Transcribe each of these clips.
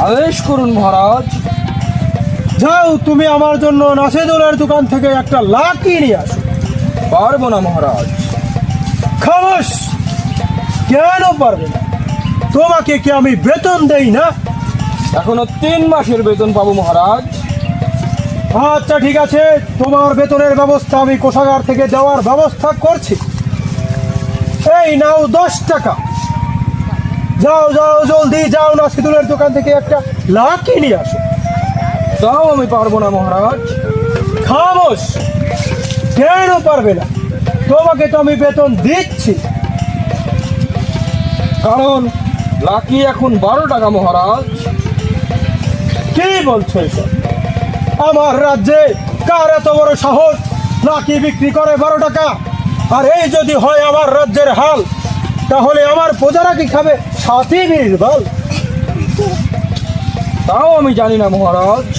আদেশ করুন মহারাজ। যাও, তুমি আমার জন্য নাসিদুলের দোকান থেকে একটা লাকি নিয়ে আসো। পারব না মহারাজ। খামোশ। কেন পারবে না? তোমাকে কি আমি বেতন দেই না? এখনও তিন মাসের বেতন পাবো মহারাজ। আচ্ছা ঠিক আছে। তোমার বেতনের ব্যবস্থা আমি কোষাগার থেকে দেওয়ার ব্যবস্থা করছি। এই নাও দশ টাকা। যাও যাও, জলদি যাও নাসিদুলের দোকান থেকে একটা লাকি নিয়ে আসো। তাও আমি পারব না মহারাজ। খামোশ। কেন পারবে না? তোমাকে তো আমি বেতন দিচ্ছি। কারণ লাকি এখন বারো টাকা, মহারাজ। কি বলছো এসব? আমার রাজ্যে কার এত বড় সাহস? লাকি বিক্রি করে বারো টাকা। আর এই যদি হয় আমার রাজ্যের হাল তাহলে আমার প্রজারা কি খাবে? সাথী বল। তাও আমি জানি না, মহারাজ।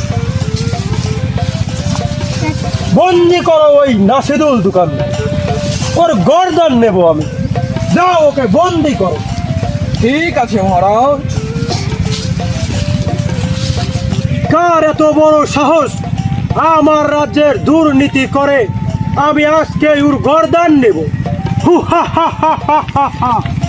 বন্দি করো ওই নাসিদুল দোকান। ওর গর্দান নেব আমি। যাও ওকে বন্দি করো। ঠিক আছে, মহারাজ। কার এত বড় সাহস? আমার রাজ্যের দুর্নীতি করে আমি আজকে ওর গর্দান নেব। 呼哈哈哈哈哈哈